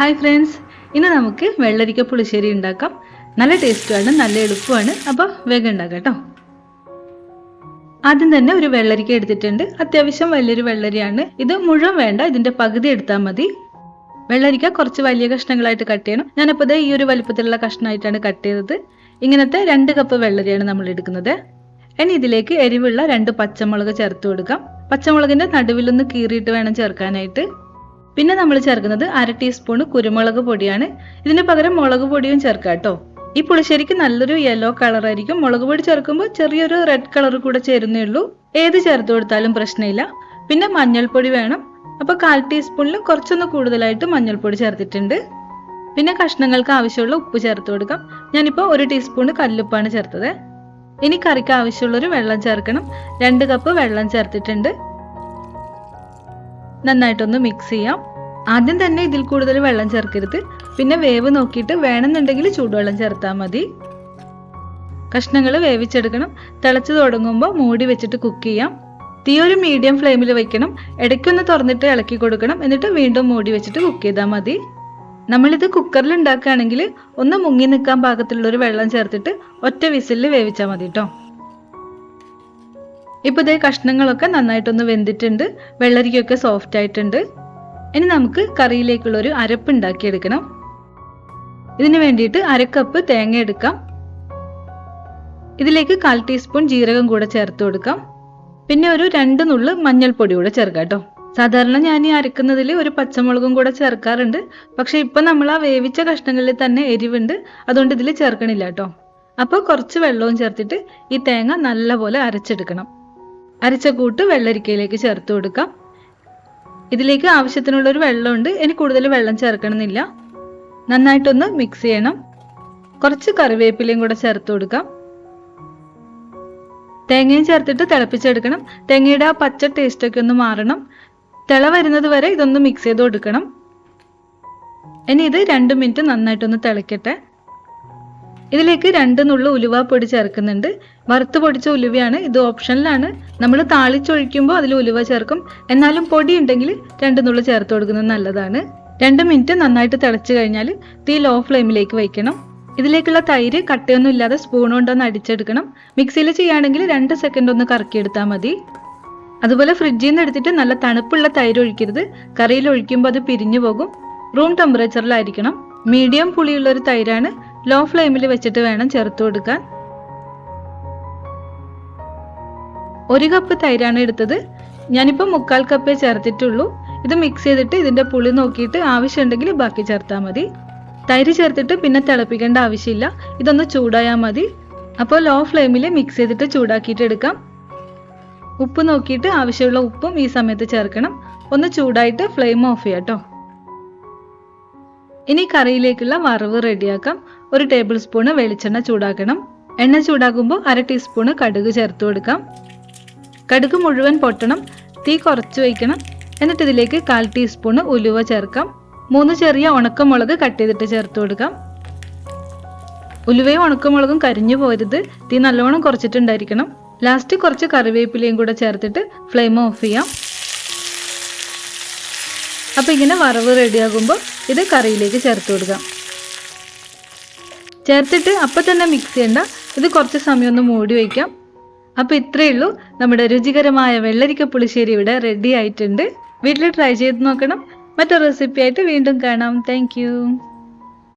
Hi friends ഇന്ന് നമുക്ക് വെള്ളരിക്ക പുളിശ്ശേരി ഉണ്ടാക്കാം. നല്ല ടേസ്റ്റുമാണ് നല്ല എളുപ്പമാണ്. അപ്പോൾ വേഗം ഉണ്ടാക്കാം കേട്ടോ. ആദ്യം തന്നെ ഒരു വെള്ളരിക്ക എടുത്തിട്ടുണ്ട്. അത്യാവശ്യം വലിയൊരു വെള്ളരിയാണ്. ഇത് മുഴുവൻ വേണ്ട ഇതിന്റെ പകുതി എടുത്താൽ മതി. വെള്ളരിക്ക കുറച്ച് വലിയ കഷ്ണങ്ങളായിട്ട് കട്ട് ചെയ്യണം. ഞാനിപ്പോൾ ഈ ഒരു വലിപ്പത്തിലുള്ള കഷ്ണമായിട്ടാണ് കട്ട് ചെയ്തത്. ഇങ്ങനത്തെ രണ്ട് കപ്പ് വെള്ളരിയാണ് നമ്മൾ എടുക്കുന്നത്. ഇനി ഇതിലേക്ക് എരിവുള്ള രണ്ട് പച്ചമുളക് ചേർത്ത് കൊടുക്കാം. പച്ചമുളകിന്റെ നടുവിലൊന്ന് കീറിയിട്ട് വേണം ചേർക്കാനായിട്ട്. പിന്നെ നമ്മൾ ചേർക്കുന്നത് അര ടീസ്പൂൺ കുരുമുളക് പൊടിയാണ്. ഇതിന് പകരം മുളക് പൊടിയും ചേർക്കാം കേട്ടോ. ഈ പുളിശ്ശേരിക്ക് നല്ലൊരു യെല്ലോ കളർ ആയിരിക്കും. മുളക് പൊടി ചേർക്കുമ്പോൾ ചെറിയൊരു റെഡ് കളർ കൂടെ ചേരുന്നേ ഉള്ളൂ. ഏത് ചേർത്ത് കൊടുത്താലും പ്രശ്നമില്ല. പിന്നെ മഞ്ഞൾപ്പൊടി വേണം. അപ്പോൾ കാൽ ടീസ്പൂണിൽ കുറച്ചൊന്ന് കൂടുതലായിട്ട് മഞ്ഞൾപ്പൊടി ചേർത്തിട്ടുണ്ട്. പിന്നെ കഷ്ണങ്ങൾക്ക് ആവശ്യമുള്ള ഉപ്പ് ചേർത്ത് കൊടുക്കാം. ഞാനിപ്പോൾ ഒരു ടീസ്പൂൺ കല്ലുപ്പാണ് ചേർത്തത്. ഇനി കറിക്ക് ആവശ്യമുള്ളൊരു വെള്ളം ചേർക്കണം. രണ്ട് കപ്പ് വെള്ളം ചേർത്തിട്ടുണ്ട്. നന്നായിട്ടൊന്ന് മിക്സ് ചെയ്യാം. ആദ്യം തന്നെ ഇതിൽ കൂടുതൽ വെള്ളം ചേർക്കരുത്. പിന്നെ വേവ് നോക്കിയിട്ട് വേണമെന്നുണ്ടെങ്കിൽ ചൂടുവെള്ളം ചേർത്താൽ മതി. കഷ്ണങ്ങൾ വേവിച്ചെടുക്കണം. തിളച്ച് തുടങ്ങുമ്പോൾ മൂടി വെച്ചിട്ട് കുക്ക് ചെയ്യാം. തീ ഒരു മീഡിയം ഫ്ലെയിമിൽ വെക്കണം. ഇടയ്ക്കൊന്ന് തുറന്നിട്ട് ഇളക്കി കൊടുക്കണം. എന്നിട്ട് വീണ്ടും മൂടി വെച്ചിട്ട് കുക്ക് ചെയ്താൽ മതി. നമ്മളിത് കുക്കറിൽ ഉണ്ടാക്കുകയാണെങ്കിൽ ഒന്ന് മുങ്ങി നിൽക്കാൻ പാകത്തിലുള്ളൊരു വെള്ളം ചേർത്തിട്ട് ഒറ്റ വിസിലിൽ വേവിച്ചാൽ മതി കേട്ടോ ഇപ്പോൾ ഇതേ കഷ്ണങ്ങളൊക്കെ നന്നായിട്ടൊന്ന് വെന്തിട്ടുണ്ട്. വെള്ളരിക്കൊക്കെ സോഫ്റ്റ് ആയിട്ടുണ്ട്. ഇനി നമുക്ക് കറിയിലേക്കുള്ള ഒരു അരപ്പ് ഉണ്ടാക്കിയെടുക്കണം. ഇതിന് വേണ്ടിയിട്ട് അരക്കപ്പ് തേങ്ങ എടുക്കാം. ഇതിലേക്ക് കാൽ ടീസ്പൂൺ ജീരകം കൂടെ ചേർത്ത് കൊടുക്കാം. പിന്നെ ഒരു രണ്ട് നുള്ള് മഞ്ഞൾപ്പൊടി കൂടെ ചേർക്കാം കേട്ടോ. സാധാരണ ഞാൻ ഈ അരക്കുന്നതിൽ ഒരു പച്ചമുളകും കൂടെ ചേർക്കാറുണ്ട്. പക്ഷെ ഇപ്പം നമ്മൾ ആ വേവിച്ച കഷ്ണങ്ങളിൽ തന്നെ എരിവുണ്ട്. അതുകൊണ്ട് ഇതിൽ ചേർക്കണില്ല കേട്ടോ. അപ്പോൾ കുറച്ച് വെള്ളവും ചേർത്തിട്ട് ഈ തേങ്ങ നല്ലപോലെ അരച്ചെടുക്കണം. അരച്ച കൂട്ട് വെള്ളരിക്കയിലേക്ക് ചേർത്ത് കൊടുക്കാം. ഇതിലേക്ക് ആവശ്യത്തിനുള്ള ഒരു വെള്ളമുണ്ട്. ഇനി കൂടുതൽ വെള്ളം ചേർക്കണമെന്നില്ല. നന്നായിട്ടൊന്ന് മിക്സ് ചെയ്യണം. കുറച്ച് കറിവേപ്പിലയും കൂടെ ചേർത്ത് കൊടുക്കാം. തേങ്ങയും ചേർത്തിട്ട് തിളപ്പിച്ചെടുക്കണം. തേങ്ങയുടെ ആ പച്ച ടേസ്റ്റൊക്കെ ഒന്ന് മാറണം. തിള വരുന്നത് വരെ ഇതൊന്ന് മിക്സ് ചെയ്ത് കൊടുക്കണം. ഇനി ഇത് രണ്ട് മിനിറ്റ് നന്നായിട്ടൊന്ന് തിളയ്ക്കട്ടെ ഇതിലേക്ക് രണ്ട് നുള്ളു പൊടി ചേർക്കുന്നുണ്ട്. വറുത്ത് പൊടിച്ച ഉലുവയാണ് ഇത് ഓപ്ഷനിലാണ്. നമ്മൾ താളിച്ചൊഴിക്കുമ്പോൾ അതിൽ ഉലുവ ചേർക്കും. എന്നാലും പൊടി ഉണ്ടെങ്കിൽ രണ്ട് നുള്ളു ചേർത്ത് കൊടുക്കുന്നത് നല്ലതാണ്. രണ്ട് മിനിറ്റ് നന്നായിട്ട് തിളച്ച് കഴിഞ്ഞാൽ തീ ലോ ഫ്ലെയിമിലേക്ക് വയ്ക്കണം. ഇതിലേക്കുള്ള തൈര് കട്ടയൊന്നും ഇല്ലാതെ സ്പൂൺ കൊണ്ടൊന്ന് അടിച്ചെടുക്കണം. മിക്സിയിൽ ചെയ്യുകയാണെങ്കിൽ രണ്ട് സെക്കൻഡ് ഒന്ന് കറക്കിയെടുത്താൽ മതി. അതുപോലെ ഫ്രിഡ്ജിൽ നിന്ന് എടുത്തിട്ട് നല്ല തണുപ്പുള്ള തൈര് ഒഴിക്കരുത്. കറിയിൽ ഒഴിക്കുമ്പോൾ അത് പിരിഞ്ഞു പോകും. റൂം ടെമ്പറേച്ചറിലായിരിക്കണം മീഡിയം പുളിയുള്ള ഒരു തൈരാണ്. ലോ ഫ്ലെയിമിൽ വെച്ചിട്ട് വേണം ചേർത്ത് കൊടുക്കാൻ. ഒരു കപ്പ് തൈരാണ് എടുത്തത്. ഞാനിപ്പോൾ മുക്കാൽ കപ്പേ ചേർത്തിട്ടുള്ളൂ. ഇത് മിക്സ് ചെയ്തിട്ട് ഇതിന്റെ പുളി നോക്കിയിട്ട് ആവശ്യമുണ്ടെങ്കിൽ ബാക്കി ചേർത്താൽ മതി. തൈര് ചേർത്തിട്ട് പിന്നെ തിളപ്പിക്കേണ്ട ആവശ്യമില്ല. ഇതൊന്ന് ചൂടായാൽ മതി. അപ്പോൾ ലോ ഫ്ലെയിമിൽ മിക്സ് ചെയ്തിട്ട് ചൂടാക്കിയിട്ട് എടുക്കാം. ഉപ്പ് നോക്കിയിട്ട് ആവശ്യമുള്ള ഉപ്പും ഈ സമയത്ത് ചേർക്കണം. ഒന്ന് ചൂടായിട്ട് ഫ്ലെയിം ഓഫ് ചെയ്യാം കേട്ടോ ഇനി കറിയിലേക്കുള്ള വറവ് റെഡിയാക്കാം ഒരു ടേബിൾ സ്പൂണ് വെളിച്ചെണ്ണ ചൂടാക്കണം. എണ്ണ ചൂടാകുമ്പോൾ അര ടീസ്പൂണ് കടുക് ചേർത്ത് കൊടുക്കാം. കടുക് മുഴുവൻ പൊട്ടണം. തീ കുറച്ച് വയ്ക്കണം. എന്നിട്ട് ഇതിലേക്ക് കാൽ ടീസ്പൂണ് ഉലുവ ചേർക്കാം. മൂന്ന് ചെറിയ ഉണക്കമുളക് കട്ട് ചെയ്തിട്ട് ചേർത്ത് കൊടുക്കാം. ഉലുവയും ഉണക്കമുളകും കരിഞ്ഞു പോരുത്. തീ നല്ലോണം കുറച്ചിട്ടുണ്ടായിരിക്കണം. ലാസ്റ്റ് കുറച്ച് കറിവേപ്പിലയും കൂടെ ചേർത്തിട്ട് ഫ്ലെയിം ഓഫ് ചെയ്യാം. അപ്പോൾ ഇങ്ങനെ വറവ് റെഡിയാകുമ്പോൾ ഇത് കറിയിലേക്ക് ചേർത്ത് കൊടുക്കാം. ചേർത്തിട്ട് അപ്പം തന്നെ മിക്സ് ചെയ്യണ്ട. ഇത് കുറച്ച് സമയം ഒന്ന് മൂടി വയ്ക്കാം അപ്പോൾ ഇത്രയേ ഉള്ളൂ. നമ്മുടെ രുചികരമായ വെള്ളരിക്ക പുളിശ്ശേരി ഇവിടെ റെഡി ആയിട്ടുണ്ട്. വീട്ടിൽ ട്രൈ ചെയ്ത് നോക്കണം. മറ്റൊരു റെസിപ്പി ആയിട്ട് വീണ്ടും കാണാം. താങ്ക്